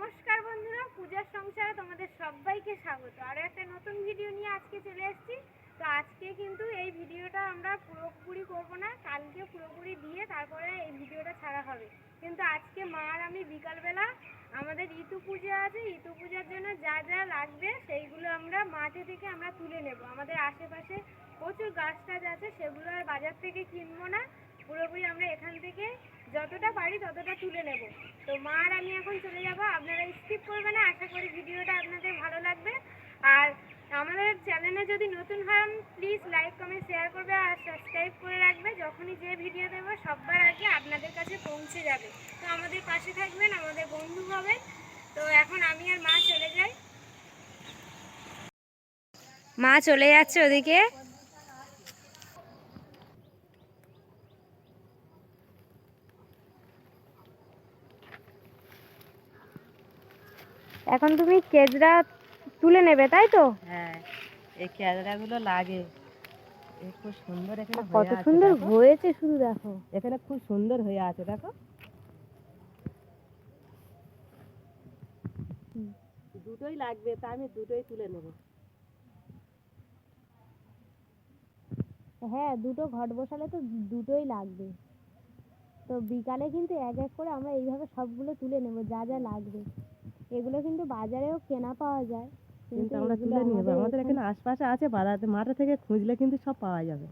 নমস্কার বন্ধুরা, পূজার সংসারে তোমাদের সবাইকে স্বাগত। আরও একটা নতুন ভিডিও নিয়ে আজকে চলে এসেছি। তো আজকে কিন্তু এই ভিডিওটা আমরা পুরোপুরি করব না, কালকে পুরোপুরি দিয়ে তারপরে এই ভিডিওটা ছাড়া হবে। কিন্তু আজকে মা আর আমি বিকালবেলা আমাদের ঋতু পূজা আছে ঋতু পূজার জন্য যা যা লাগবে সেইগুলো আমরা মাঠে থেকে আমরা তুলে নেব। আমাদের আশেপাশে প্রচুর গাছ টাছ আছে, সেগুলো আর বাজার থেকে কিনবো না। পুরোপুরি আমরা এখান থেকে যতটা পারি ততটা তুলে নেব। তো মা আর আমি এখন চলে যাব। আপনারা স্কিপ করবেন না। আশা করি ভিডিওটা আপনাদের ভালো লাগবে। আর আমাদের চ্যানেলে যদি নতুন হন প্লিজ লাইক কমেন্ট শেয়ার করবে আর সাবস্ক্রাইব করে রাখবে। যখনই যে ভিডিও দেবো সবার আগে আপনাদের কাছে পৌঁছে যাবে। তো আমাদের পাশে থাকবেন, আমাদের বন্ধু হবেন। তো এখন আমি আর মা চলে যাই। মা চলে যাচ্ছে ওদিকে। এখন তুমি কেজরা তুলে নেবে তাই তো? হ্যাঁ এই ক্যামেরাগুলো লাগে। খুব সুন্দর এখানে কত সুন্দর হয়েছে শুধু দেখো। এখানে খুব সুন্দর হয়ে আছে দেখো। দুটোই লাগবে তা আমি দুটোই তুলে নেব। হ্যাঁ দুটো ঘট বসালে তো দুটোই লাগবে। তো বিকালে কিন্তু এক এক করে আমরা এইভাবে সবগুলো তুলে নেব যা যা লাগবে। এগুলো কিন্তু বাজারেও কেনা পাওয়া যায়। কিন্তু আমরা তুলে নেব আমাদের এখানে- এখানে আশপাশে আছে বাজার মাঠে থেকে খুঁজলে কিন্তু সব পাওয়া যাবে।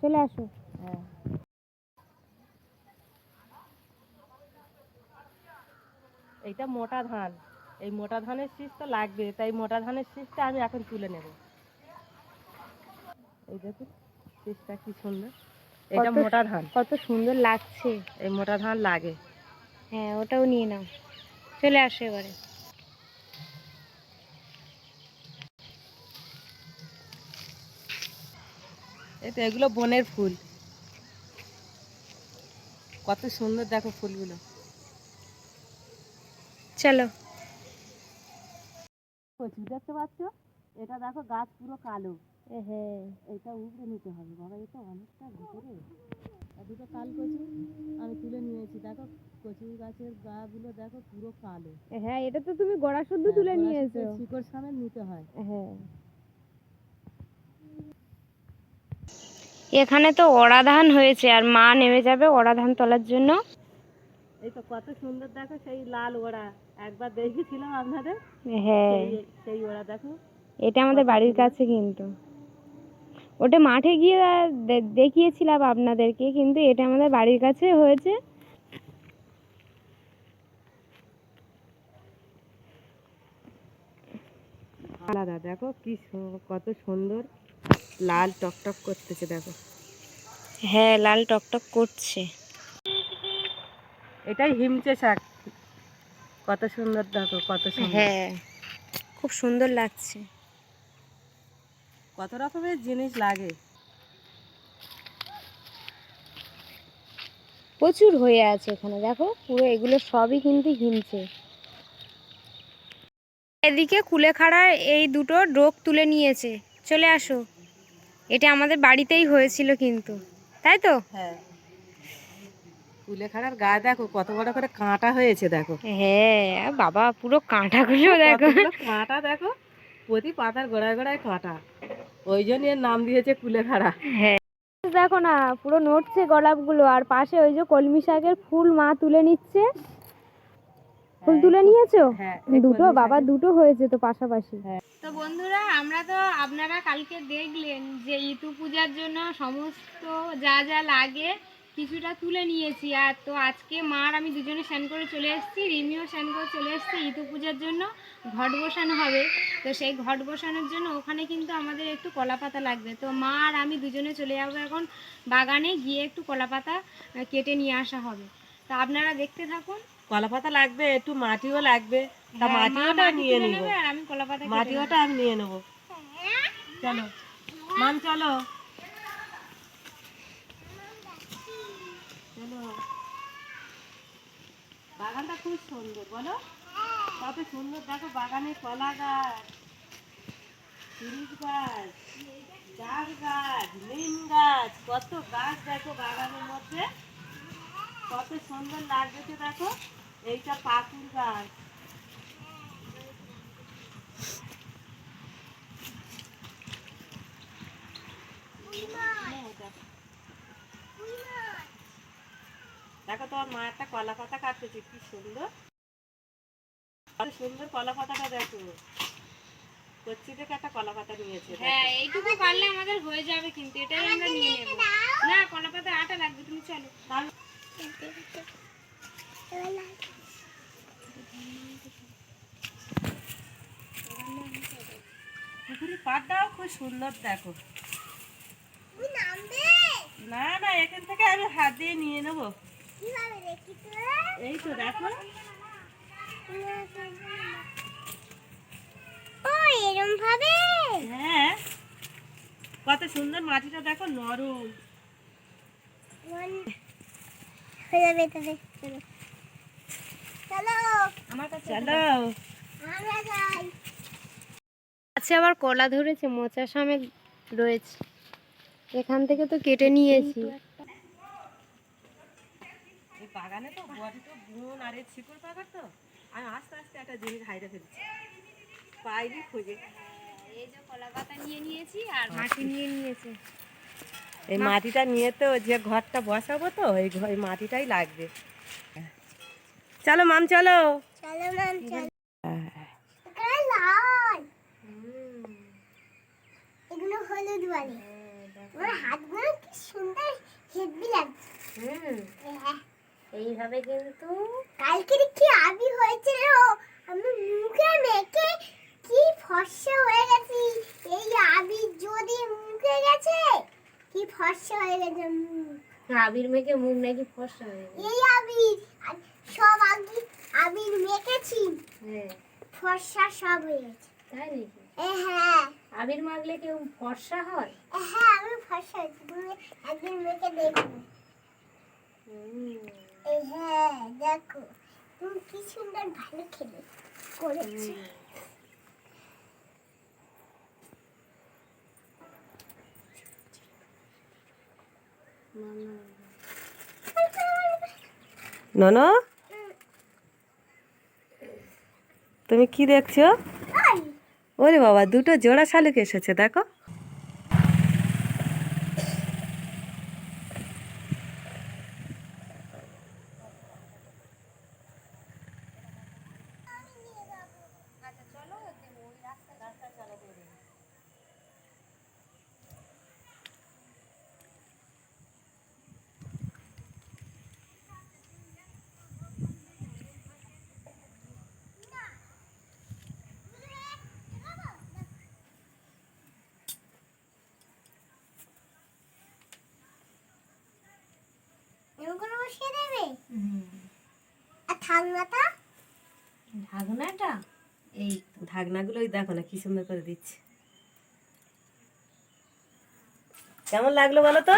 চলে আসো। হ্যাঁ। এইটা মোটা ধান। এই মোটা ধানের শীষ তো লাগবে তাই মোটা ধানের শীষটা আমি এখন তুলে নেব। এই দেখুন শীষটা কি সুন্দর। এটা মোটা ধান। কত সুন্দর লাগছে। এই মোটা ধান লাগে। হ্যাঁ ওটাও নিয়ে নাও। চলে আসো এবারে। এই তো এগুলো বনের ফুল। কত সুন্দর দেখো ফুলগুলো। চলো। কচু দেখতে পাচ্ছ? এটা দেখো গাছ পুরো কালো। হ্যাঁ। এটা উপরে নিতে হবে। বাবা এটা অনেকটা ভিতরে। দুটো কাল কচু আমি তুলে নিয়েছি দেখো কচু গাছের গাগুলো দেখো পুরো কালো। হ্যাঁ এটা তো তুমি গড়া শুদ্ধ হ্যাঁ, তুলে নিয়েছো শিকড় সামেল নিতে হয়। হ্যাঁ। এখানে তো অড়া ধান হয়েছে আর মা নেমে যাবে অড়া ধান তোলার জন্য। এই তো কত সুন্দর দেখো সেই লাল ওড়া একবার দেখেছিলাম আপনাদের? হ্যাঁ। সেই সেই ওড়া দেখো। এটা আমাদের বাড়ির কাছে কিন্তু। ওটা মাঠে গিয়ে দে- দেখিয়েছিলাম আপনাদেরকে কিন্তু এটা আমাদের বাড়ির কাছে হয়েছে। আলাদা দেখো কি কত সুন্দর লাল টকটক করতেছে দেখো। হ্যাঁ লাল টকটক করছে। এটাই হিমচে শাক। কত সুন্দর দেখো কত সুন্দর। হ্যাঁ খুব সুন্দর লাগছে। কত রকমের জিনিস লাগে? প্রচুর হয়ে আছে এখানে দেখো পুরো এগুলো সবই কিন্তু হিমছে। এদিকে কুলেখাড়ার এই দুটো ডোক তুলে নিয়েছে চলে আসো। এটা আমাদের বাড়িতেই হয়েছিল কিন্তু তাই তো? হ্যাঁ। কুলেখাড়ার গা দেখো কত বড় করে কাঁটা হয়েছে দেখো। হ্যাঁ বাবা পুরো কাঁটাগুলো দেখো। কাঁটা দেখো প্রতি পাতার গোড়ায় গোড়ায় কাঁটা। ওই জন্য এর নাম দিয়েছে কুলেখাড়া। হ্যাঁ। দেখো না পুরো নড়ছে গোলাপগুলো আর পাশে ওই যে কলমি শাকের ফুল মা তুলে নিচ্ছে। ফুল তুলে নিয়েছো? হ্যাঁ দুটো বাবা দুটো হয়েছে তো পাশাপাশি। হ্যাঁ। তো বন্ধুরা আমরা তো আপনারা কালকে দেখলেন যে ইতু পূজার জন্য সমস্ত যা যা লাগে কিছুটা তুলে নিয়েছি। আর তো আজকে মার আমি দুজনে স্নান করে চলে এসেছি রিমিও স্নান করে চলে এসেছি ইতু পূজার জন্য। ঘট বসানো হবে। তো সেই ঘট বসানোর জন্য ওখানে কিন্তু আমাদের একটু কলা পাতা লাগবে। তো মা আর আমি দুজনে চলে যাব এখন বাগানে গিয়ে একটু কলা পাতা কেটে নিয়ে আসা হবে। তা আপনারা দেখতে থাকুন। কলা পাতা লাগবে একটু মাটিও লাগবে। তা হ্যাঁ, মাটিওটা মাটি নিয়ে নিব। আমি কলা পাতা। মাটিওটা আমি নিয়ে নেব। চলো। মান চলো চলো। বাগানটা খুব সুন্দর বলো? কত সুন্দর দেখো বাগানে কলা গাছ শিরিষ গাছ ডাব গাছ নিম গাছ কত গাছ দেখো বাগানের মধ্যে। কত সুন্দর লাগছে দেখো এইটা পাকুর গাছ। দেখো। দেখো তোমার মা একটা কলা পাতা কাটতেছে কি সুন্দর। সুন্দর কলা পাতাটা দেখো। কচ্ছি থেকে একটা কলা পাতা নিয়েছে হ্যাঁ এইটুকু পারলে আমাদের হয়ে যাবে কিন্তু এটাই আমরা নিয়ে নেব। না কলা পাতা আটা লাগবে তুমি চলো। তাহলে পুকুরের খুব সুন্দর দেখো। না না এখান থেকে আমি হাত দিয়ে নিয়ে নেব। এই তো দেখো। ভাবে? হ্যাঁ। কত সুন্দর মাটিটা দেখো নরম। যাবে তবে চলো। আমার কাছে চলো। আমরা যাই। আছে আবার কলা ধরেছে মোচা সামে রয়েছে। এখান থেকে তো কেটে নিয়েছি। বাগানে তো বডি তো বোন আর এই শিকড় পাকার তো? আমি আস্তে আস্তে একটা জিনিস হাইরে ফেলছি। পাইনি খুঁজে। এই যে কলা পাতা নিয়ে নিয়েছি আর মাটি নিয়ে নিয়েছে। এই মাটিটা নিয়ে তো যে ঘরটা বসাবো তো এই মাটিটাই লাগবে। চলো মাম চলো। চলো ম্যাম চলো। এগুলো হলুদ বলে। আমার হাতগুলো কি সুন্দর হেভি লাগছে। হ্যাঁ। এইভাবে কিন্তু কালকে কি আবি হয়েছিল আমি মুখে মেখে কি ফর্সা হয়ে গেছি। এই আবি যদি মুখে গেছে কি ফর্সা হয়ে গেছে আবির মেখে মুখ নাকি ফসা হয়ে গেছে। এই আবির সব আগে আবির মেখেছি। হ্যাঁ। ফর্সা সব হয়ে গেছে। তাই নাকি? হ্যাঁ। আবির মাখলে কেউ ফর্সা হয়? হ্যাঁ আমি ফর্সা একদিন মেখে দেখব এই হ্যাঁ দেখো তুমি কি সুন্দর ভালো খেলে করেছি। ননো তুমি কি দেখছ? ওরে বাবা দুটো জোড়া শালুক এসেছে দেখো এরকম করে বসিয়ে দেবে? আর ঠান্ডাটা ঢাকনাটা? এই ঢাকনাগুলোই দেখো না কি সুন্দর করে দিচ্ছে। কেমন লাগল বলো তো?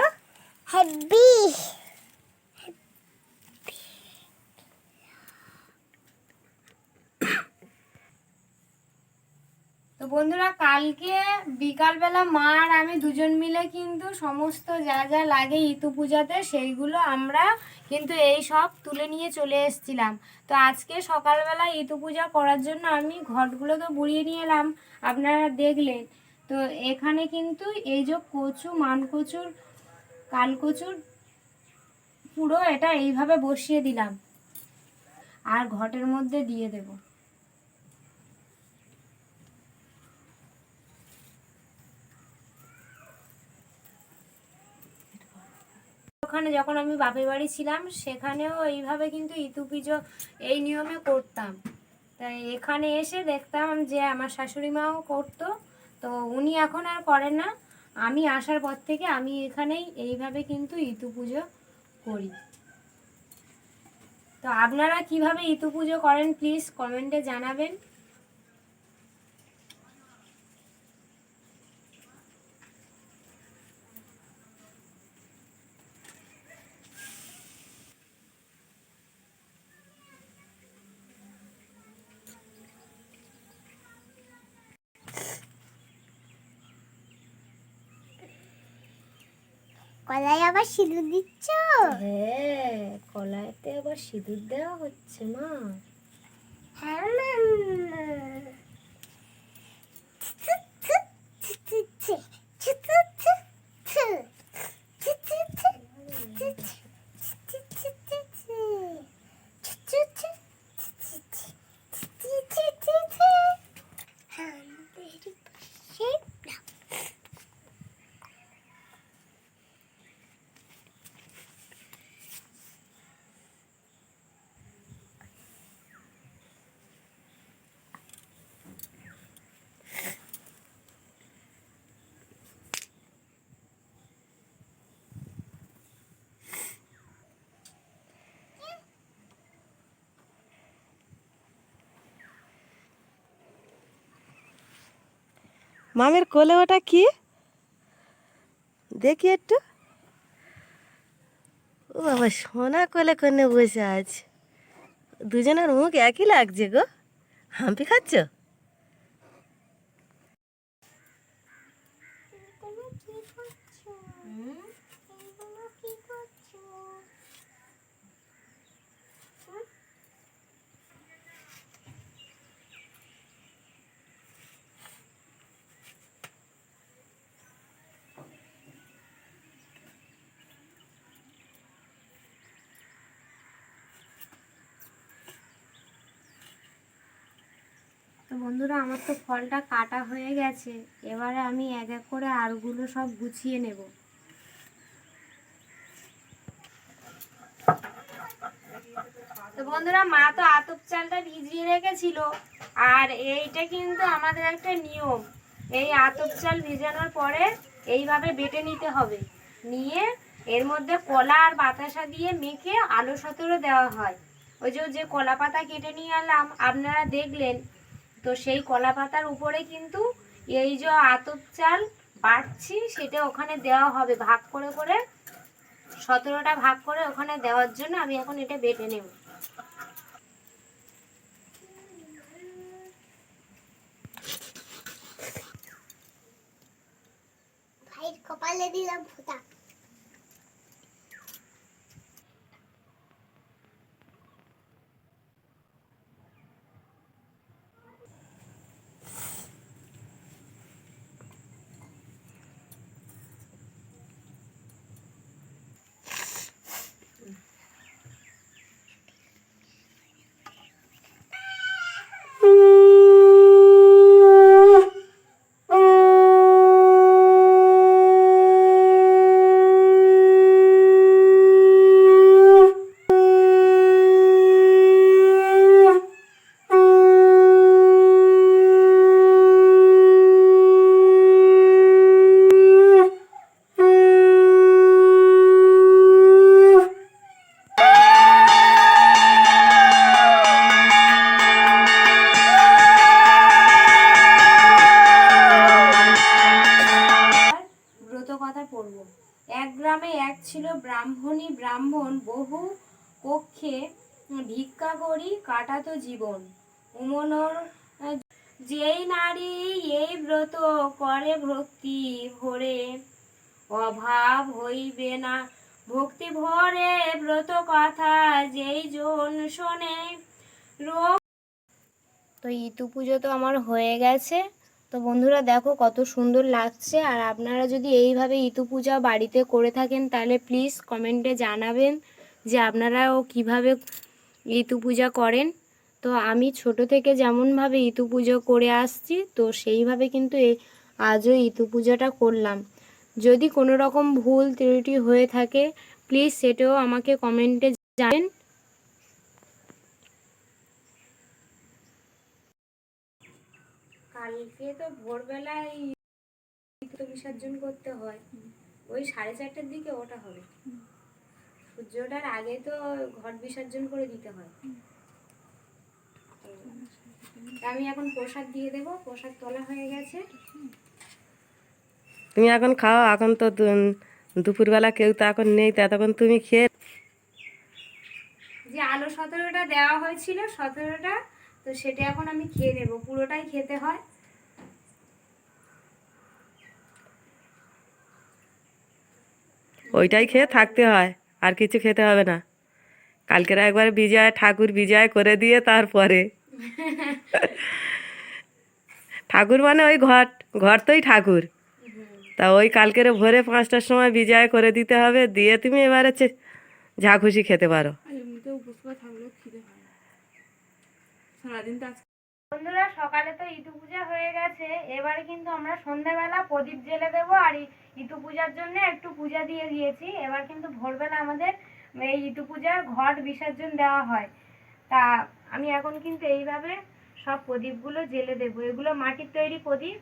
হেভি বন্ধুরা, কালকে বিকালবেলা মা আর আমি দুজন মিলে কিন্তু সমস্ত যা যা লাগে ইতু পূজাতে সেইগুলো আমরা কিন্তু এই সব তুলে নিয়ে চলে এসেছিলাম। তো আজকে সকালবেলা ইতু পূজা করার জন্য আমি ঘটগুলো তো বুড়িয়ে নিয়ে এলাম, আপনারা দেখলেন। তো এখানে কিন্তু এই যে কচু মান কচুর কাল কচুর পুরো এটা এইভাবে বসিয়ে দিলাম। আর ঘটের মধ্যে দিয়ে দেবো। ওখানে যখন আমি বাপের বাড়ি ছিলাম, সেখানেও এইভাবে কিন্তু ইতু পুজো এই নিয়মে করতাম। তাই এখানে এসে দেখতাম যে আমার শাশুড়ি মাও করতো, তো উনি এখন আর করেন না। আমি আসার পর থেকে আমি এখানেই এইভাবে কিন্তু ইতু পুজো করি। তো আপনারা কীভাবে ইতু পুজো করেন প্লিজ কমেন্টে জানাবেন। কলাই আবার সিঁদুর দিচ্ছ? হ্যাঁ কলায়তে আবার সিঁদুর দেওয়া হচ্ছে মা। হ্যাঁ মামের কোলে ওটা কি? দেখি একটু। ও বাবা, সোনা কোলে কোনে বসে আছে? দুজনের মুখ একই লাগছে গো। হাম্পি খাচ্ছ? বন্ধুরা, আমার তো ফলটা কাটা হয়ে গেছে। এবারে আমি এক এক করে আরগুলো সব গুছিয়ে নেব। তো বন্ধুরা, মা তো আতপ চালটা ভিজিয়ে রেখেছিল, আর এইটা কিন্তু আমাদের একটা নিয়ম। এই আতপ চাল ভিজানোর পরে এইভাবে বেটে নিতে হবে। নিয়ে এর মধ্যে কলা আর বাতাসা দিয়ে মেখে আলো সতেরো দেওয়া হয়। ওই যে যে কলা পাতা কেটে নিয়ে এলাম, আপনারা দেখলেন তো সেই কলা পাতার উপরে কিন্তু এই যে আতপ চাল বাটছি সেটা ওখানে দেওয়া হবে ভাগ করে করে। সতেরোটা ভাগ করে ওখানে দেওয়ার জন্য আমি এখন এটা বেটে নেব। কপালে দিলাম ফুটা। ব্রাহ্মণী ব্রাহ্মণ বহু কক্ষে ভিক্ষা করি, কাটাতো জীবন। উমনর যেই নারী এই ব্রত করে, ভক্তি ভরে, অভাব হইবে না। ভক্তি ভরে ব্রত কথা যেই জন শোনে, রোগ তো ইতু পুজো তো আমার হয়ে গেছে। তো বন্ধুরা দেখো কত সুন্দর লাগছে, আর আপনারা যদি এইভাবে ইতু পূজা বাড়িতে করে থাকেন, তাহলে প্লিজ কমেন্টে জানাবেন যে আপনারাও কীভাবে ইতু পূজা করেন। তো আমি ছোট থেকে যেমনভাবে ইতু পুজো করে আসছি, তো সেইভাবে কিন্তু আজও ইতু পূজাটা করলাম। যদি কোনো রকম ভুল ত্রুটি হয়ে থাকে প্লিজ সেটাও আমাকে কমেন্টে জানেন কালকে তো ভোরবেলায় তো বিসর্জন করতে হয়। ওই সাড়ে চারটের দিকে ওটা হবে। সূর্য ওঠার আগে তো ঘট বিসর্জন করে দিতে হয়। আমি এখন প্রসাদ দিয়ে দেবো। প্রসাদ তোলা হয়ে গেছে। তুমি এখন খাও। এখন তো দুপুরবেলা কেউ তো এখন নেই তা তখন তুমি খেয়ে যে আলো সতেরোটা দেওয়া হয়েছিল সতেরোটা তো সেটা এখন আমি খেয়ে নেব। পুরোটাই খেতে হয়। ওইটাই খেয়ে থাকতে হয়, আর কিছু খেতে হবে না। কালকের একবার বিজয়, ঠাকুর বিজয় করে দিয়ে তারপরে। ঠাকুর মানে ওই ঘট ঘর তোই ঠাকুর। তা ওই কালকের ভোরে পাঁচটার সময় বিজয় করে দিতে হবে, দিয়ে তুমি এবারে যা খুশি খেতে পারো। বন্ধুরা, সকালে তো ইতু পূজা হয়ে গেছে। এবারে কিন্তু আমরা সন্ধ্যাবেলা প্রদীপ জেলে দেবো আর ইতু পূজার জন্য একটু পূজা দিয়ে দিয়েছি এবার কিন্তু ভোরবেলা আমাদের এই ইতু পূজার ঘট বিসর্জন দেওয়া হয়। তা আমি এখন কিন্তু এইভাবে সব প্রদীপগুলো জেলে দেবো। এগুলো মাটির তৈরি প্রদীপ।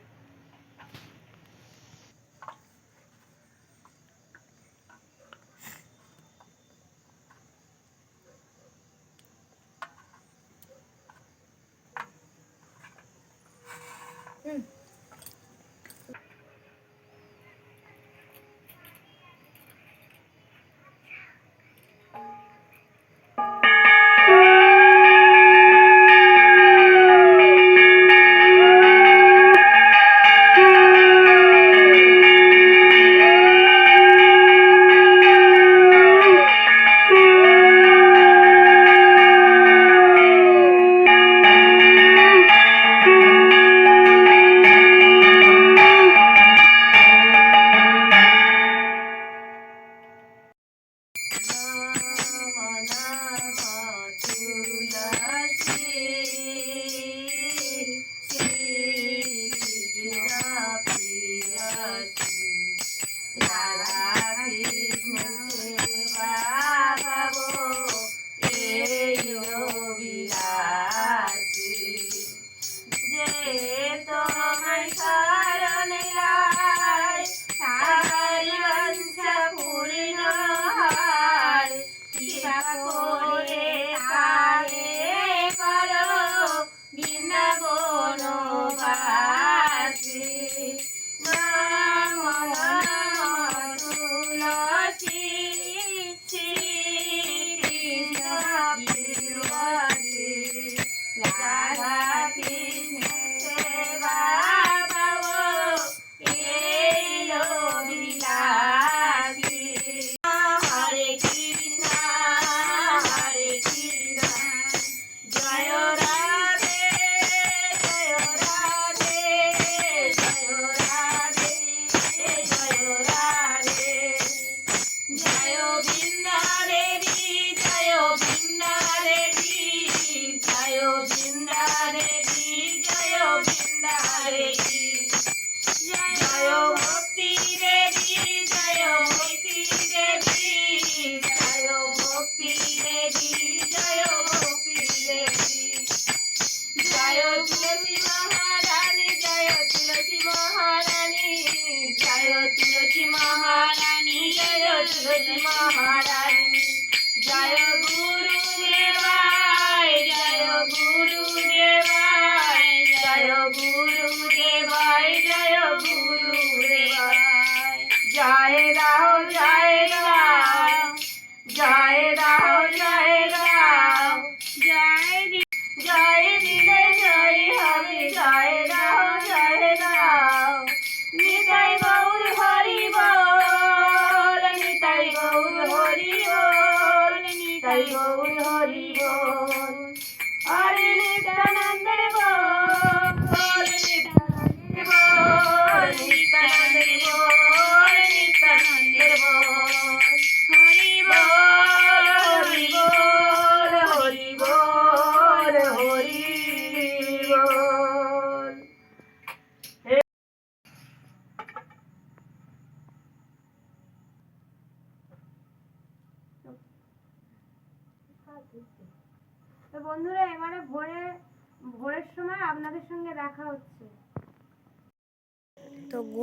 তো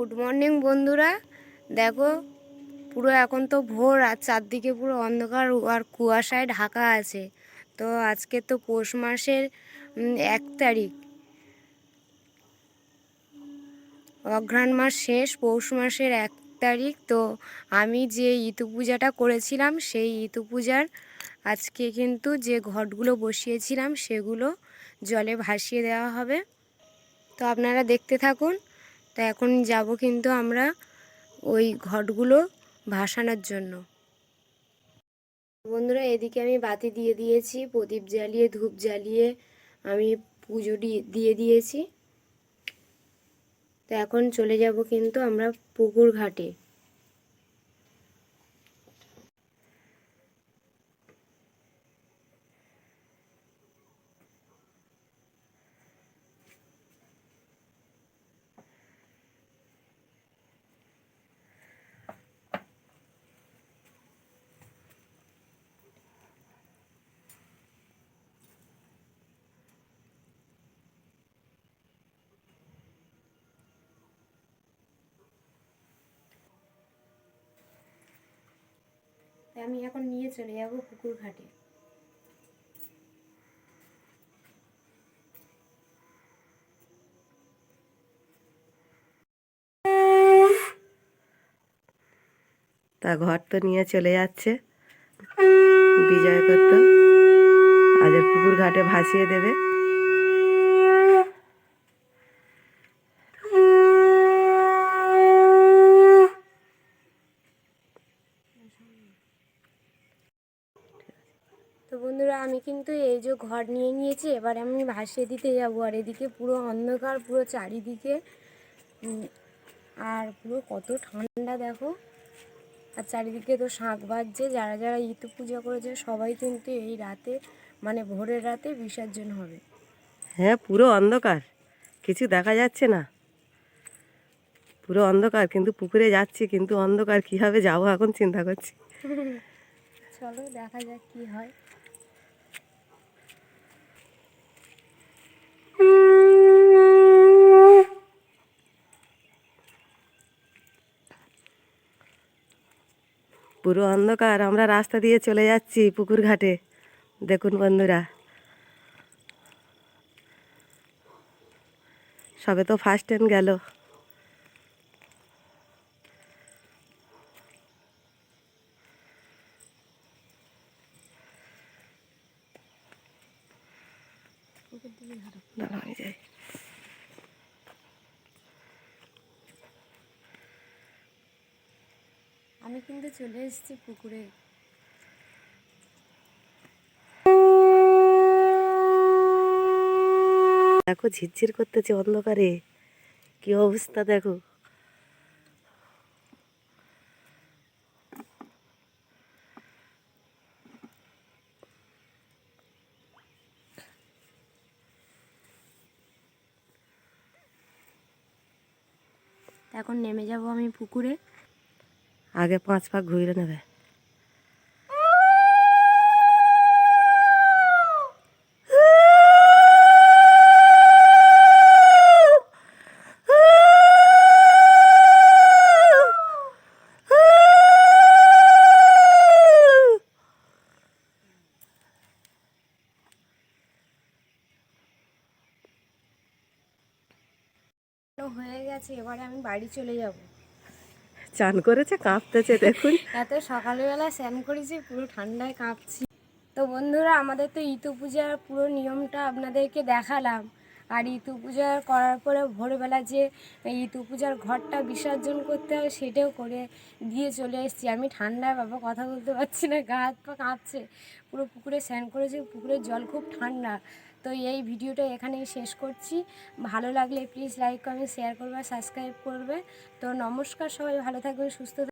গুড মর্নিং বন্ধুরা। দেখো, পুরো এখন তো ভোর আর চারদিকে পুরো অন্ধকার আর কুয়াশায় ঢাকা আছে। তো আজকে তো পৌষ মাসের এক তারিখ। অঘ্রাণ মাস শেষ, পৌষ মাসের এক তারিখ। তো আমি যে ইতু পূজাটা করেছিলাম, সেই ইতু পূজার আজকে কিন্তু যে ঘটগুলো বসিয়েছিলাম, সেগুলো জলে ভাসিয়ে দেওয়া হবে। তো আপনারা দেখতে থাকুন। তো এখন যাব কিন্তু আমরা ওই ঘটগুলো ভাসানোর জন্য। বন্ধুরা, এদিকে আমি বাতি দিয়ে দিয়েছি, প্রদীপ জ্বালিয়ে, ধূপ জ্বালিয়ে আমি পুজো দিয়ে দিয়েছি। তো এখন চলে যাব কিন্তু আমরা পুকুর ঘাটে। তাই আমি এখন নিয়ে চলে যাব পুকুর ঘাটে। তা ঘর তো নিয়ে চলে যাচ্ছে। বিজয় করতো। আজের পুকুর ঘাটে ভাসিয়ে দেবে তো বন্ধুরা আমি কিন্তু এই যে ঘর নিয়ে নিয়েছি এবার আমি ভাসিয়ে দিতে যাব। আর এদিকে পুরো অন্ধকার পুরো চারিদিকে। আর পুরো কত ঠান্ডা দেখো। আর চারিদিকে তো শাঁখ বাজছে যারা যারা ইতু পূজা করেছে সবাই কিন্তু এই রাতে মানে ভোরের রাতে বিসর্জন হবে। হ্যাঁ পুরো অন্ধকার। কিছু দেখা যাচ্ছে না। পুরো অন্ধকার কিন্তু পুকুরে যাচ্ছি কিন্তু অন্ধকার কীভাবে যাব এখন চিন্তা করছি। চলো দেখা যাক কি হয়। পুরো অন্ধকার, আমরা রাস্তা দিয়ে চলে যাচ্ছি পুকুর ঘাটে। দেখুন বন্ধুরা। সবে তো ফার্স্ট ট্রেন গেল দাঁড়াও, আমি যাই। আমি কিন্তু চলে এসেছি পুকুরে। দেখো ঝিরঝির করতেছে অন্ধকারে। কি অবস্থা দেখো। এখন নেমে যাব আমি পুকুরে। আগে পাঁচ পাক ঘুরে নেবে। হয়ে গেছে এবারে আমি বাড়ি চলে যাব। চান করেছে, কাঁপতেছে, দেখুন। এত সকালবেলা স্নান করেছি, পুরো ঠান্ডায় কাঁপছি। তো বন্ধুরা, আমাদের তো ইতু পূজার পুরো নিয়মটা আপনাদেরকে দেখালাম। আর ইতু পূজা করার পরে ভোরবেলা যে ইতু পূজার ঘরটা বিসর্জন করতে হয়, সেটাও করে দিয়ে চলে এসেছি। আমি ঠান্ডায়, বাবা, কথা বলতে পারছি না, গা হাত পা কাঁপছে। পুরো পুকুরে স্নান করেছি, পুকুরের জল খুব ঠান্ডা। তো এই ভিডিওটা এখানেই শেষ করছি। ভালো লাগলে প্লিজ লাইক কমেন্ট শেয়ার করবে সাবস্ক্রাইব করবে। তো নমস্কার সবাই, ভালো থাকবে সুস্থ